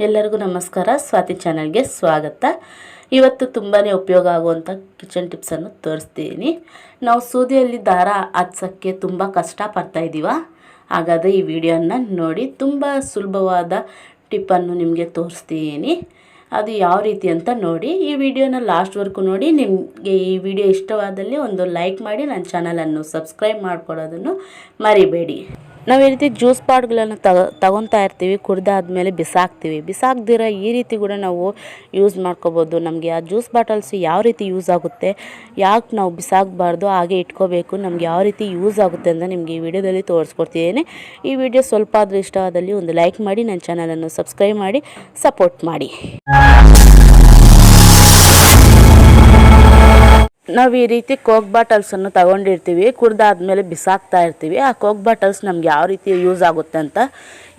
ಎಲ್ಲರಿಗೂ ನಮಸ್ಕಾರ. ಸ್ವಾತಿ ಚಾನಲ್ಗೆ ಸ್ವಾಗತ. ಇವತ್ತು ತುಂಬಾ ಉಪಯೋಗ ಆಗುವಂಥ ಕಿಚನ್ ಟಿಪ್ಸನ್ನು ತೋರಿಸ್ತೀನಿ. ನಾವು ಸೂದಿಯಲ್ಲಿ ದಾರ ಹಚ್ಚೋಕ್ಕೆ ತುಂಬ ಕಷ್ಟಪಡ್ತಾ ಇದ್ದೀವ ಹಾಗಾದರೆ ಈ ವಿಡಿಯೋನ ನೋಡಿ ತುಂಬ ಸುಲಭವಾದ ಟಿಪ್ಪನ್ನು ನಿಮಗೆ ತೋರಿಸ್ತೀನಿ. ಅದು ಯಾವ ರೀತಿ ಅಂತ ನೋಡಿ. ಈ ವಿಡಿಯೋನ ಲಾಸ್ಟ್ವರೆಗೂ ನೋಡಿ. ನಿಮಗೆ ಈ ವಿಡಿಯೋ ಇಷ್ಟವಾದಲ್ಲಿ ಒಂದು ಲೈಕ್ ಮಾಡಿ, ನನ್ನ ಚಾನಲನ್ನು ಸಬ್ಸ್ಕ್ರೈಬ್ ಮಾಡ್ಕೊಳ್ಳೋದನ್ನು ಮರಿಬೇಡಿ. ನಾವು ಈ ರೀತಿ ಜ್ಯೂಸ್ ಪಾಟ್ಗಳನ್ನು ತಗ, ತಗೊತಾ ಇರ್ತೀವಿ, ಕುಡ್ದಾದ್ಮೇಲೆ ಬಿಸಾಕ್ತೀವಿ. ಬಿಸಾಕ್ದಿರ ಈ ರೀತಿ ಕೂಡ ನಾವು ಯೂಸ್ ಮಾಡ್ಕೋಬೋದು. ನಮಗೆ ಆ ಜ್ಯೂಸ್ ಬಾಟಲ್ಸ್ ಯಾವ ರೀತಿ ಯೂಸ್ ಆಗುತ್ತೆ, ಯಾಕೆ ನಾವು ಬಿಸಾಕಬಾರ್ದು, ಹಾಗೆ ಇಟ್ಕೋಬೇಕು, ನಮ್ಗೆ ಯಾವ ರೀತಿ ಯೂಸ್ ಆಗುತ್ತೆ ಅಂತ ನಿಮಗೆ ಈ ವಿಡಿಯೋದಲ್ಲಿ ತೋರಿಸ್ಕೊಡ್ತಿದ್ದೇನೆ. ಈ ವಿಡಿಯೋ ಸ್ವಲ್ಪ ಆದರೂ ಇಷ್ಟ ಆದಲ್ಲಿ ಒಂದು ಲೈಕ್ ಮಾಡಿ ನನ್ನ ಚಾನಲನ್ನು ಸಬ್ಸ್ಕ್ರೈಬ್ ಮಾಡಿ ಸಪೋರ್ಟ್ ಮಾಡಿ. ನಾವು ಈ ರೀತಿ ಕೋಕ್ ಬಾಟಲ್ಸನ್ನು ತಗೊಂಡಿರ್ತೀವಿ, ಕುಡ್ದಾದ್ಮೇಲೆ ಬಿಸಾಕ್ತಾ ಇರ್ತೀವಿ. ಆ ಕೋಕ್ ಬಾಟಲ್ಸ್ ನಮ್ಗೆ ಯಾವ ರೀತಿ ಯೂಸ್ ಆಗುತ್ತೆ ಅಂತ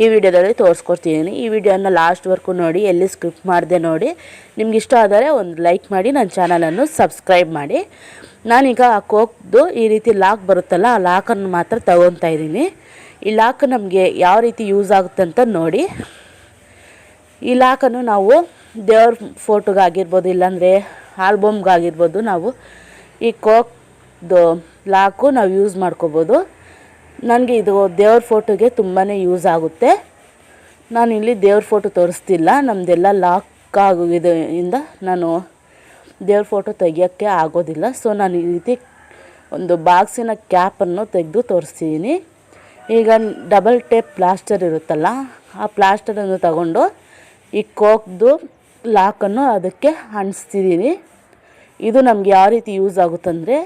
ಈ ವಿಡಿಯೋದಲ್ಲಿ ತೋರಿಸ್ಕೊಡ್ತಿದ್ದೀನಿ ಈ ವಿಡಿಯೋನ ಲಾಸ್ಟ್ವರೆಗೂ ನೋಡಿ, ಎಲ್ಲಿ ಸ್ಕಿಪ್ ಮಾಡಿದೆ ನೋಡಿ. ನಿಮ್ಗೆ ಇಷ್ಟ ಆದರೆ ಒಂದು ಲೈಕ್ ಮಾಡಿ, ನನ್ನ ಚಾನಲನ್ನು ಸಬ್ಸ್ಕ್ರೈಬ್ ಮಾಡಿ. ನಾನೀಗ ಆ ಕೋಕ್ದು ಈ ರೀತಿ ಲಾಕ್ ಬರುತ್ತಲ್ಲ, ಆ ಲಾಕನ್ನು ಮಾತ್ರ ತಗೊತಾ ಇದ್ದೀನಿ. ಈ ಲಾಕ್ ನಮಗೆ ಯಾವ ರೀತಿ ಯೂಸ್ ಆಗುತ್ತೆ ಅಂತ ನೋಡಿ. ಈ ಲಾಕನ್ನು ನಾವು ದೇವ್ರ ಫೋಟೋಗಾಗಿರ್ಬೋದು ಇಲ್ಲಾಂದರೆ ಆಲ್ಬಮ್ಗಾಗಿರ್ಬೋದು ನಾವು ಈ ಕೋಕ್ದು ಲಾಕು ನಾವು ಯೂಸ್ ಮಾಡ್ಕೋಬೋದು. ನನಗೆ ಇದು ದೇವ್ರ ಫೋಟೋಗೆ ತುಂಬಾ ಯೂಸ್ ಆಗುತ್ತೆ. ನಾನು ಇಲ್ಲಿ ದೇವ್ರ ಫೋಟೋ ತೋರಿಸ್ತಿಲ್ಲ. ನಮ್ಮದೆಲ್ಲ ಲಾಕ್ ಆಗೋದ್ರಿಂದ ನಾನು ದೇವ್ರ ಫೋಟೋ ತೆಗಿಯೋಕ್ಕೆ ಆಗೋದಿಲ್ಲ. ಸೊ ನಾನು ಈ ರೀತಿ ಒಂದು ಬಾಕ್ಸಿನ ಕ್ಯಾಪನ್ನು ತೆಗೆದು ತೋರಿಸ್ತಿದ್ದೀನಿ ಈಗ ಡಬಲ್ ಟೇಪ್ ಪ್ಲಾಸ್ಟರ್ ಇರುತ್ತಲ್ಲ, ಆ ಪ್ಲಾಸ್ಟರನ್ನು ತಗೊಂಡು ಈ ಕೋಕ್ದು ಲಾಕನ್ನು ಅದಕ್ಕೆ ಅಂಟಿಸ್ತಿದ್ದೀನಿ ಇದು ನಮಗೆ ಯಾವ ರೀತಿ ಯೂಸ್ ಆಗುತ್ತಂದರೆ,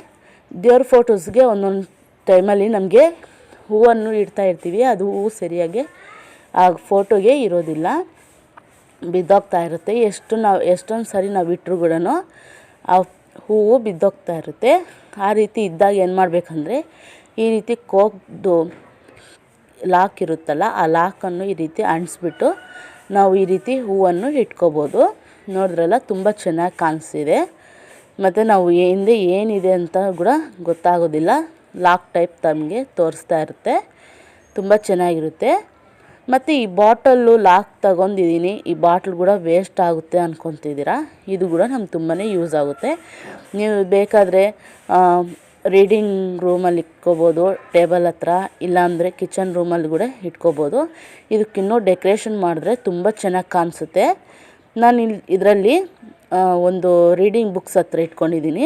ದೇವ್ರ ಫೋಟೋಸ್ಗೆ ಒಂದೊಂದು ಟೈಮಲ್ಲಿ ನಮಗೆ ಹೂವನ್ನು ಇಡ್ತಾ ಇರ್ತೀವಿ. ಅದು ಹೂವು ಸರಿಯಾಗಿ ಆ ಫೋಟೋಗೆ ಇರೋದಿಲ್ಲ. ಬಿದ್ದೋಗ್ತಾ ಇರುತ್ತೆ. ಎಷ್ಟು ನಾವು, ಎಷ್ಟೊಂದು ಸರಿ ನಾವು ಇಟ್ಟರು ಕೂಡ ಆ ಹೂವು ಬಿದ್ದೋಗ್ತಾ ಇರುತ್ತೆ. ಆ ರೀತಿ ಇದ್ದಾಗ ಏನು ಮಾಡಬೇಕಂದ್ರೆ, ಈ ರೀತಿ ಕೋಕ್ದು ಲಾಕ್ ಇರುತ್ತಲ್ಲ, ಆ ಲಾಕನ್ನು ಈ ರೀತಿ ಅಂಟಿಸ್ಬಿಟ್ಟು ನಾವು ಈ ರೀತಿ ಹೂವನ್ನು ಇಟ್ಕೋಬೋದು. ನೋಡಿದ್ರಲ್ಲ, ತುಂಬ ಚೆನ್ನಾಗಿ ಕಾಣಿಸ್ತಿದೆ ಮತ್ತು ನಾವು ಹಿಂದೆ ಏನಿದೆ ಅಂತ ಕೂಡ ಗೊತ್ತಾಗೋದಿಲ್ಲ. ಲಾಕ್ ಟೈಪ್ ತಮಗೆ ತೋರಿಸ್ತಾ ಇರುತ್ತೆ. ತುಂಬ ಚೆನ್ನಾಗಿರುತ್ತೆ. ಮತ್ತು ಈ ಬಾಟಲ್ಲು ಲಾಕ್ ತಗೊಂಡಿದ್ದೀನಿ ಈ ಬಾಟ್ಲ್ ಕೂಡ ವೇಸ್ಟ್ ಆಗುತ್ತೆ ಅಂದ್ಕೊತಿದ್ದೀರಾ ಇದು ಕೂಡ ನಮ್ಗೆ ತುಂಬಾ ಯೂಸ್ ಆಗುತ್ತೆ. ನೀವು ಬೇಕಾದರೆ ರೀಡಿಂಗ್ ರೂಮಲ್ಲಿ ಇಟ್ಕೋಬೋದು, ಟೇಬಲ್ ಹತ್ರ, ಇಲ್ಲಾಂದರೆ ಕಿಚನ್ ರೂಮಲ್ಲಿ ಕೂಡ ಇಟ್ಕೋಬೋದು. ಇದಕ್ಕಿನ್ನೂ ಡೆಕೋರೇಷನ್ ಮಾಡಿದ್ರೆ ತುಂಬ ಚೆನ್ನಾಗಿ ಕಾಣಿಸುತ್ತೆ. ನಾನು ಇಲ್ಲಿ ಇದರಲ್ಲಿ ಒಂದು ರೀಡಿಂಗ್ ಬುಕ್ಸ್ ಹತ್ರ ಇಟ್ಕೊಂಡಿದ್ದೀನಿ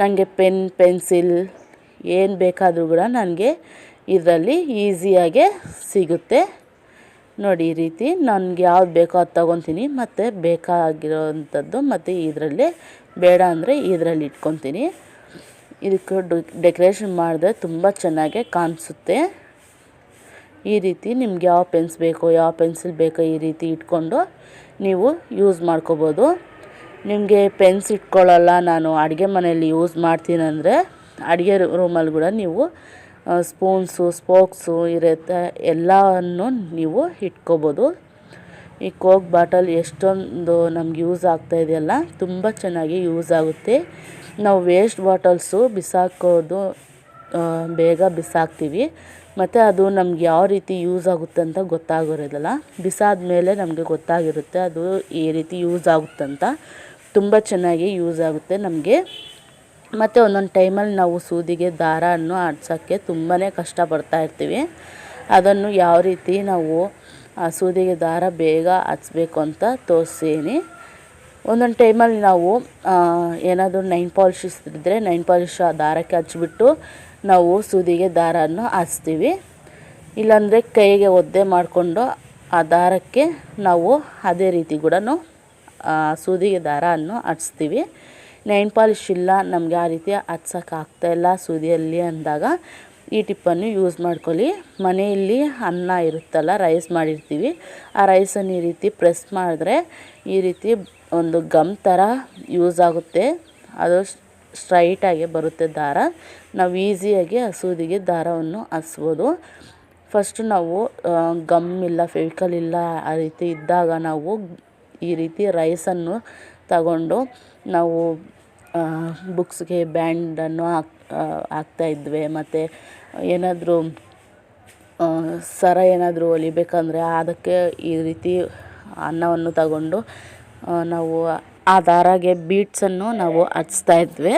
ನನಗೆ ಪೆನ್, ಪೆನ್ಸಿಲ್, ಏನು ಬೇಕಾದರೂ ಕೂಡ ನನಗೆ ಇದರಲ್ಲಿ ಈಸಿಯಾಗೆ ಸಿಗುತ್ತೆ. ನೋಡಿ ಈ ರೀತಿ, ನನಗೆ ಯಾವ್ದು ಬೇಕೋ ಅದು ತಗೊತೀನಿ, ಮತ್ತು ಬೇಕಾಗಿರೋವಂಥದ್ದು ಮತ್ತು ಇದರಲ್ಲಿ, ಬೇಡ ಅಂದರೆ ಇದರಲ್ಲಿ ಇಟ್ಕೊತೀನಿ. ಇದಕ್ಕೆ ಡೆಕೋರೇಷನ್ ಮಾಡಿದ್ರೆ ತುಂಬ ಚೆನ್ನಾಗೆ ಕಾಣಿಸುತ್ತೆ ಈ ರೀತಿ ನಿಮ್ಗೆ ಯಾವ ಪೆನ್ಸ್ ಬೇಕೋ, ಯಾವ ಪೆನ್ಸಿಲ್ ಬೇಕೋ ಈ ರೀತಿ ಇಟ್ಕೊಂಡು ನೀವು ಯೂಸ್ ಮಾಡ್ಕೋಬೋದು. ನಿಮಗೆ ಪೆನ್ಸ್ ಇಟ್ಕೊಳ್ಳಲ್ಲ, ನಾನು ಅಡುಗೆ ಮನೆಯಲ್ಲಿ ಯೂಸ್ ಮಾಡ್ತೀನಂದರೆ ಅಡುಗೆ ರೂಮಲ್ಲಿ ಕೂಡ ನೀವು ಸ್ಪೂನ್ಸು, ಸ್ಪೋಕ್ಸು ಇರುತ್ತೆ, ಎಲ್ಲವನ್ನು ನೀವು ಇಟ್ಕೋಬೋದು. ಈ ಕೋಕ್ ಬಾಟಲ್ ಎಷ್ಟೊಂದು ನಮ್ಗೆ ಯೂಸ್ ಆಗ್ತಾ ಇದೆಯಲ್ಲ ತುಂಬ ಚೆನ್ನಾಗಿ ಯೂಸ್ ಆಗುತ್ತೆ. ನಾವು ವೇಸ್ಟ್ ಬಾಟಲ್ಸು ಬಿಸಾಕೋದು ಬೇಗ ಬಿಸಾಕ್ತೀವಿ. ಮತ್ತು ಅದು ನಮ್ಗೆ ಯಾವ ರೀತಿ ಯೂಸ್ ಆಗುತ್ತೆ ಅಂತ ಗೊತ್ತಾಗಿರೋದಿಲ್ಲ ಬಿಸಾದ ಮೇಲೆ ನಮಗೆ ಗೊತ್ತಾಗಿರುತ್ತೆ ಅದು ಈ ರೀತಿ ಯೂಸ್ ಆಗುತ್ತಂತ ತುಂಬ ಚೆನ್ನಾಗಿ ಯೂಸ್ ಆಗುತ್ತೆ ನಮಗೆ. ಮತ್ತು ಒಂದೊಂದು ಟೈಮಲ್ಲಿ ನಾವು ಸೂದಿಗೆ ದಾರವನ್ನು ಆಡ್ಸೋಕ್ಕೆ ತುಂಬಾ ಕಷ್ಟಪಡ್ತಾ ಇರ್ತೀವಿ. ಅದನ್ನು ಯಾವ ರೀತಿ ನಾವು ಆ ಸೂದಿಗೆ ದಾರ ಬೇಗ ಹಚ್ಬೇಕು ಅಂತ ತೋರಿಸ್ತೀನಿ ಒಂದೊಂದು ಟೈಮಲ್ಲಿ ನಾವು ಏನಾದರೂ ನೈನ್ ಪಾಲಿಶ್ ಇದ್ದರೆ ನೈನ್ ಪಾಲಿಶ್ ಆ ದಾರಕ್ಕೆ ಹಚ್ಬಿಟ್ಟು ನಾವು ಸೂದಿಗೆ ದಾರವನ್ನು ಹಚ್ತೀವಿ. ಇಲ್ಲಾಂದರೆ ಕೈಗೆ ಒದ್ದೆ ಮಾಡಿಕೊಂಡು ಆ ದಾರಕ್ಕೆ ನಾವು ಅದೇ ರೀತಿ ಕೂಡ ಸೂದಿಗೆ ದಾರವನ್ನು ಹಚ್ತೀವಿ. ನೈನ್ ಪಾಲಿಶ್ ಇಲ್ಲ, ನಮಗೆ ಆ ರೀತಿ ಹಚ್ಸೋಕೆ ಆಗ್ತಾಯಿಲ್ಲ ಸೂದಿಯಲ್ಲಿ ಅಂದಾಗ. ಈ ಟಿಪ್ಪನ್ನು ಯೂಸ್ ಮಾಡ್ಕೊಳ್ಳಿ. ಮನೆಯಲ್ಲಿ ಅನ್ನ ಇರುತ್ತಲ್ಲ, ರೈಸ್ ಮಾಡಿರ್ತೀವಿ. ಆ ರೈಸನ್ನು ಈ ರೀತಿ ಪ್ರೆಸ್ ಮಾಡಿದ್ರೆ ಈ ರೀತಿ ಒಂದು ಗಮ್ ಥರ ಯೂಸ್ ಆಗುತ್ತೆ. ಅದು ಸ್ಟ್ರೈಟಾಗಿ ಬರುತ್ತೆ ದಾರ. ನಾವು ಈಸಿಯಾಗಿ ಹಸೂದಿಗೆ ದಾರವನ್ನು ಹಸ್ಬೋದು. ಫಸ್ಟ್ ನಾವು ಗಮ್ ಇಲ್ಲ, ಫೆವಿಕಲ್ ಇಲ್ಲ, ಆ ರೀತಿ ಇದ್ದಾಗ ನಾವು ಈ ರೀತಿ ರೈಸನ್ನು ತಗೊಂಡು ನಾವು ಬುಕ್ಸ್ಗೆ ಬ್ಯಾಂಡನ್ನು ಹಾಕ್ ಹಾಕ್ತಾಯಿದ್ವಿ ಮತ್ತು ಏನಾದರೂ ಸರ ಏನಾದರೂ ಹೊಲಿಬೇಕಂದ್ರೆ ಅದಕ್ಕೆ ಈ ರೀತಿ ಅನ್ನವನ್ನು ತಗೊಂಡು ನಾವು ಆ ದಾರಾಗೆ ಬೀಟ್ಸನ್ನು ನಾವು ಹಚ್ತಾ ಇದ್ವಿ.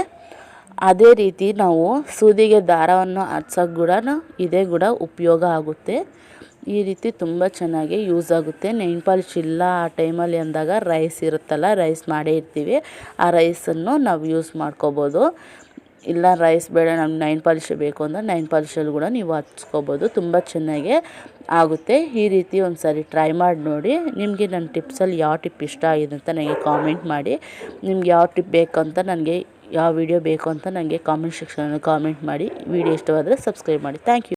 ಅದೇ ರೀತಿ ನಾವು ಸೂದಿಗೆ ದಾರವನ್ನು ಹಚ್ಚೋಕೆ ಕೂಡ ಇದೇ ಕೂಡ ಉಪಯೋಗ ಆಗುತ್ತೆ. ಈ ರೀತಿ ತುಂಬ ಚೆನ್ನಾಗಿ ಯೂಸ್ ಆಗುತ್ತೆ. ನೈನ್ ಪಾಲಿಶ್ ಆ ಟೈಮಲ್ಲಿ ಅಂದಾಗ ರೈಸ್ ಇರುತ್ತಲ್ಲ, ರೈಸ್ ಮಾಡೇ ಇರ್ತೀವಿ. ಆ ರೈಸನ್ನು ನಾವು ಯೂಸ್ ಮಾಡ್ಕೋಬೋದು. ಇಲ್ಲ ರೈಸ್ ಬೇಡ ನಮ್ಗೆ ನೈನ್ ಪಾಲಿಶ್ ಬೇಕು ಅಂದರೆ ನೈನ್ ಪಾಲಿಶಲ್ಲಿ ಕೂಡ ನೀವು ಹಚ್ಕೋಬೋದು. ತುಂಬ ಚೆನ್ನಾಗಿ ಆಗುತ್ತೆ. ಈ ರೀತಿ ಒಂದು ಸಾರಿ ಟ್ರೈ ಮಾಡಿ ನೋಡಿ. ನಿಮಗೆ ನನ್ನ ಟಿಪ್ಸಲ್ಲಿ ಯಾವ ಟಿಪ್ ಇಷ್ಟ ಆಗಿದೆ ಅಂತ ನನಗೆ ಕಾಮೆಂಟ್ ಮಾಡಿ. ನಿಮ್ಗೆ ಯಾವ ಟಿಪ್ ಬೇಕು ಅಂತ ನನಗೆ, ಯಾವ ವಿಡಿಯೋ ಬೇಕು ಅಂತ ನನಗೆ ಕಾಮೆಂಟ್ ಸೆಕ್ಷನಲ್ಲಿ ಕಾಮೆಂಟ್ ಮಾಡಿ. ವಿಡಿಯೋ ಇಷ್ಟವಾದರೆ ಸಬ್ಸ್ಕ್ರೈಬ್ ಮಾಡಿ. Thank you